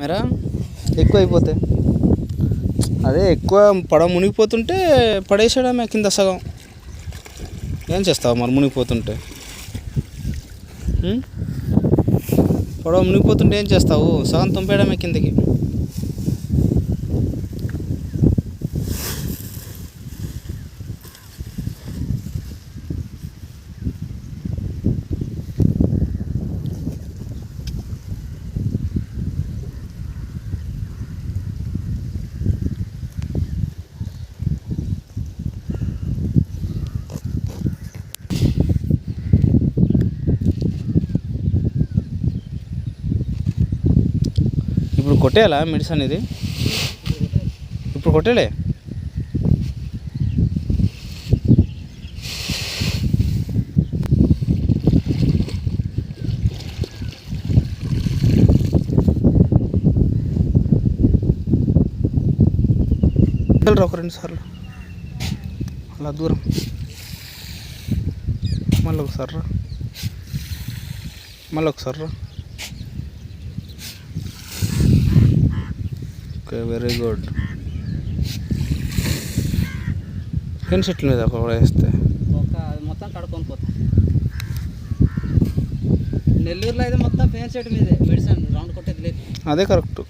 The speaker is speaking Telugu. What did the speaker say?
మేరా ఎక్కువ అయిపోతే అదే ఎక్కువ పడవ మునిగిపోతుంటే పడేసాడమే కింద సగం. ఏం చేస్తావు మరి మునిగిపోతుంటే? పడవ మునిగిపోతుంటే ఏం చేస్తావు? సగం తుంపేయడమే కిందకి. ఇప్పుడు కొట్టేయాలా మెడిసిన్ ఇది ఇప్పుడు కొట్టేలే ఒక రెండు సార్లు. అలా దూరం. మళ్ళీ ఒకసారి రా మళ్ళీ ఒకసారి రా ఓకే వెరీ గుడ్ పెన్ సెట్ల మీద ఒక వేస్తే? మొత్తం కడుక్కొని పోతా. నెల్లూరులో అయితే మొత్తం పెయిన్ సెట్ మీదే మెడిసిన్ రౌండ్ కొట్టేది లేదు. అదే కరెక్ట్